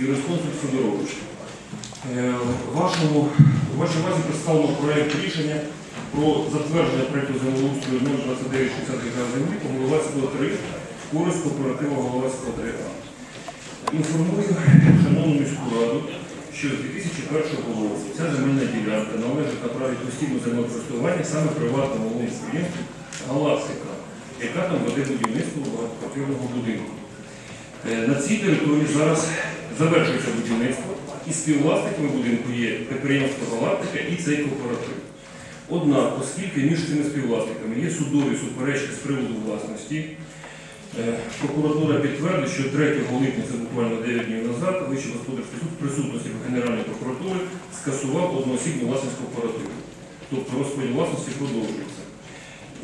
юрисконсульт Федорович. Е, Вашому, вашій увазі представлено проєкт рішення про затвердження проєкту землеустрою 02960 га землі по Головацького 3 користь кооперативу Головацького 3А. Інформую шановну міську раду, що з 2001 року ця земельна ділянка належить на праві постійного землекористування саме приватному підприємству Галактика, яка там веде будівництво багатоквартирного будинку. Е, На цій території зараз завершується будівництво, і співвласниками будинку є підприємство Галактика і цей кооператив. Однак, оскільки між цими співвласниками є судові суперечки з приводу власності, е, прокуратура підтвердить, що 3 липня, це буквально 9 днів назад, Вищий господарський суд в присутності Генеральної прокуратури скасував одноосібну власність кооперативу. Тобто розподіл власності продовжується.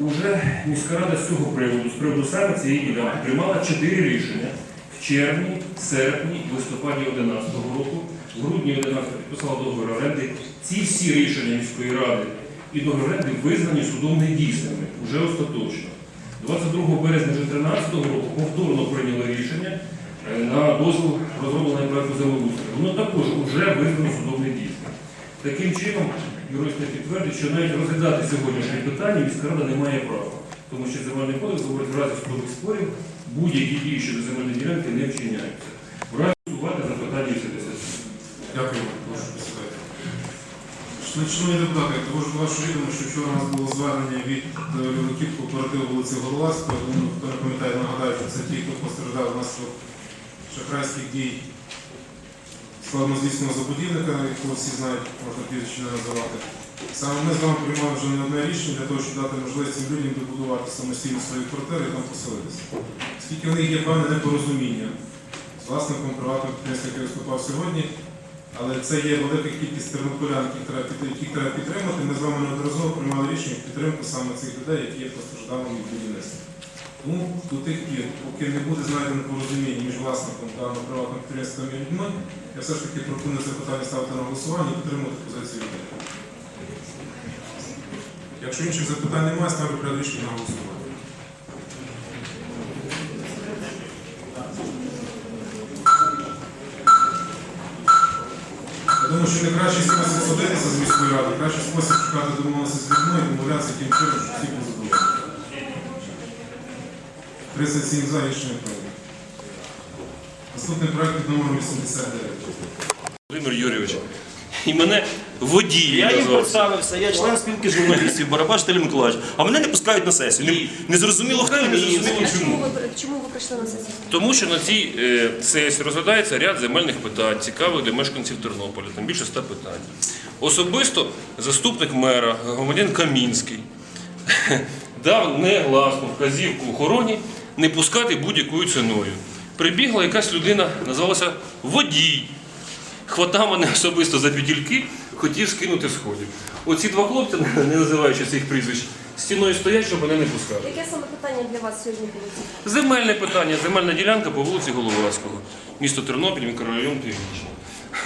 Уже міська рада з цього приводу, з приводу саме цієї ділянки, приймала чотири рішення в червні, серпні, листопаді 2011 року. В грудні 2011 підписала договір оренди. Ці всі рішення міської ради і договір оренди визнані судом недійсними, вже остаточно. 22 березня 2013 року повторно прийняли рішення е, на дозвіл розроблення проекту землеустрою. Воно також вже визнано судом недійсним. Таким чином, юристи підтвердять, що навіть розглядати сьогоднішнє питання міська рада не має права, тому що земельний кодекс говорить, в разі судових спорів будь-які дії щодо земельної ділянки не вчиняються. В запитання голосувати за питання 80. Дякую, прошу присідати. Шановні депутати, також вашого відомо, що вчора у нас було звернення від керівників кооперативу вулиці Горлацького. Думаю, хто не пам'ятає, нагадаю, що це ті, хто постраждав внаслідок шахрайських дій складно звісного забудівника, якого всі знають, можна прізвище називати. Саме ми з вами приймали вже не одне рішення для того, щоб дати можливість цим людям добудувати самостійно свої квартири і там поселитися. Оскільки в них є певне непорозуміння з власником приватного підприємства, який виступав сьогодні, але це є велика кількість тернополян, яких треба, підтримати. Ми з вами неодноразово приймали рішення підтримку саме цих людей, які є постраждалими від будівництва. Тому до тих пір, поки не буде знайдено порозуміння між власником даного приватного підприємства і людьми, я все ж таки пропоную це питання ставити на голосування і підтримувати позицію людей. Якщо інших запитань немає, ставлю поряд рішення на голосування. Я думаю, що найкращий спосіб судитися з міською радою, кращий спосіб шукати домовленості з людьми і домовлятися таким чином, щоб всі задоволені. 37 за рішення прийнято. Наступний проект під номером 89. Володимир Юрійович. І мене водій Я їм назвав. представився, я член спілки журналістів Барабаш Телі Миколаївич. А мене не пускають на сесію. Не, не зрозуміло хто не зрозуміло А чому чому. ви, чому ви прийшли на сесію? Тому що на цій е, сесії розглядається ряд земельних питань, цікавих для мешканців Тернополя, там більше ста питань. Особисто заступник мера, громадян Камінський, дав негласну вказівку охороні не пускати будь-якою ціною. Прибігла якась людина, називалася водій. Хватав мене особисто за підільки, хотів скинути сходів. Оці два хлопці, не називаючи цих прізвищ, стіною стоять, щоб мене не пускали. Яке саме питання для вас сьогодні було? Земельне питання, земельна ділянка по вулиці Головацького, місто Тернопіль, мікрорайон Північний.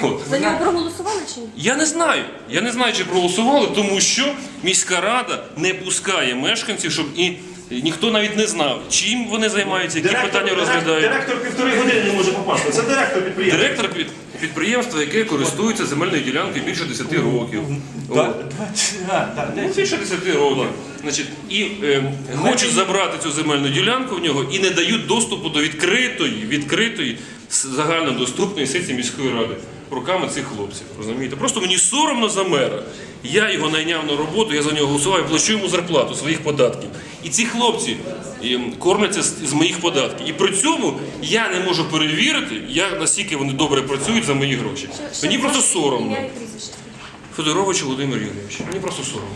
От. За нього проголосували чи ні? Я не знаю. Я не знаю, чи проголосували, тому що міська рада не пускає мешканців, щоб і ніхто навіть не знав, чим вони займаються, які питання розглядають. Директор півтори години не може попасти. Це директор підприємства. Директор під- підприємства, яке користується земельною ділянкою більше 10 років. Ну, більше 10 років. Значить, і е, хочуть забрати цю земельну ділянку в нього і не дають доступу до відкритої, відкритої загальнодоступної сесії міської ради руками цих хлопців. Розумієте? Просто мені соромно за мера. Я його найняв на роботу, я за нього голосував, і плачу йому зарплату своїх податків. І ці хлопці кормляться з, моїх податків. І при цьому я не можу перевірити, як наскільки вони добре працюють за мої гроші. Мені просто соромно. Федорович Володимир Юрійович. Мені просто соромно.